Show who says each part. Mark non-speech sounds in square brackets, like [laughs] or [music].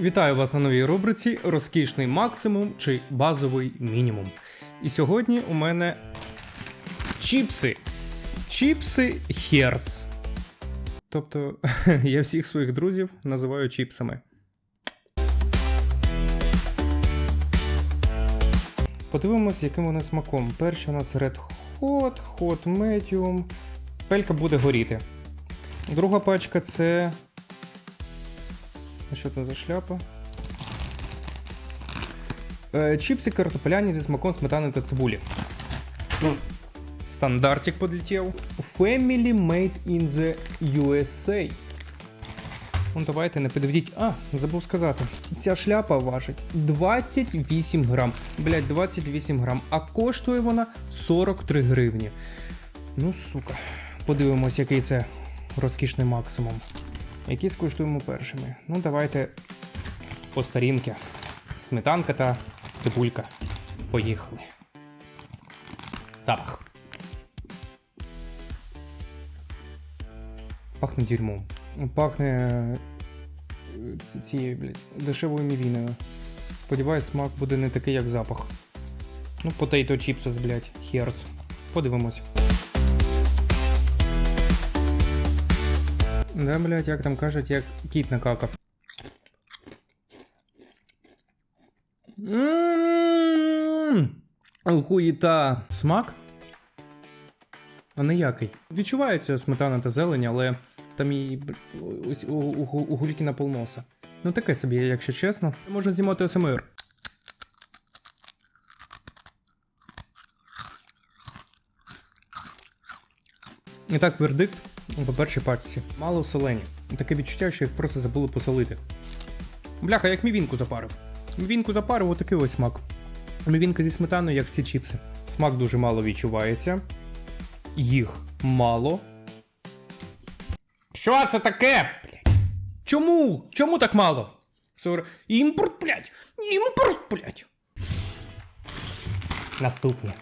Speaker 1: Вітаю вас на новій рубриці Розкішний максимум чи базовий мінімум. І сьогодні у мене чіпси. Чіпси Херс. Тобто [laughs] я всіх своїх друзів називаю чіпсами. Подивимось, яким вони смаком. Перший у нас Red Hot, Hot Medium. Пелька буде горіти. Друга пачка це. Що це за шляпа? Е, чіпси картопляні зі смаком сметани та цибулі. Стандартик подлетів. Family made in the USA. Ну, давайте не підведіть. А, забув сказати. Ця шляпа важить 28 грам. Блять, 28 грам. А коштує вона 43 гривні. Ну, сука. Подивимось, який це розкішний максимум. Які скуштуємо першими? Ну, давайте по старінки. Сметанка та цибулька. Поїхали. Запах. Пахне дерьмом. Пахне е, цією, блядь, дешевою мівіною. Сподіваюсь, смак буде не такий, як запах. Ну, potato chips, блядь, херс. Подивимось. Да, блядь, як там кажуть, як кіт накакав. Ммм. Хуєта. Смак? А ніякий. Відчувається сметана та зелень, але там у, у, у гульки на полноса. Ну таке собі, якщо чесно. Можна знімати СМР. І так, вердикт по першій пачці. Мало солені. Таке відчуття, що їх просто забули посолити. Бляха, як мівінку запарив. Мівінку запарив, отакий ось смак. Мівінка зі сметаною, як ці чіпси. Смак дуже мало відчувається. Їх мало. Що це таке? Блять. Чому? Чому так мало? Імпорт, блять! Імпорт, блять! Наступне.